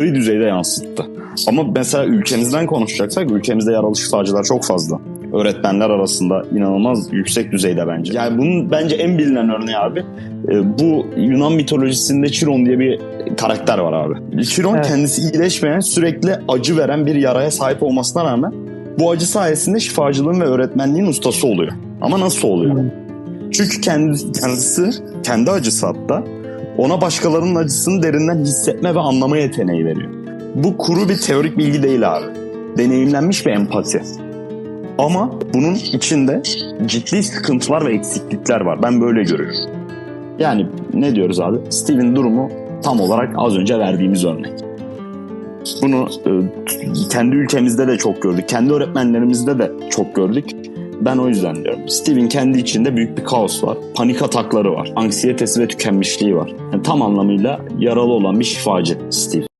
düzeyde yansıttı. Ama mesela ülkemizden konuşacaksak ülkemizde yaralı şifacılar çok fazla. Öğretmenler arasında inanılmaz yüksek düzeyde bence. Yani bunun bence en bilinen örneği abi e, bu Yunan mitolojisinde Chiron diye bir karakter var abi. Chiron Evet. kendisi iyileşmeyen sürekli acı veren bir yaraya sahip olmasına rağmen bu acı sayesinde şifacılığın ve öğretmenliğin ustası oluyor. Ama nasıl oluyor? Hmm. Çünkü kendi, kendisi kendi acısı hatta ona başkalarının acısını derinden hissetme ve anlama yeteneği veriyor. Bu kuru bir teorik bilgi değil abi. Deneyimlenmiş bir empati. Ama bunun içinde ciddi sıkıntılar ve eksiklikler var. Ben böyle görüyorum. Yani ne diyoruz abi? Steve'in durumu tam olarak az önce verdiğimiz örnek. Bunu e, kendi ülkemizde de çok gördük. Kendi öğretmenlerimizde de çok gördük. Ben o yüzden diyorum. Steve'in kendi içinde büyük bir kaos var. Panik atakları var. Anksiyetesi ve tükenmişliği var. Yani tam anlamıyla yaralı olan bir şifacı Steve.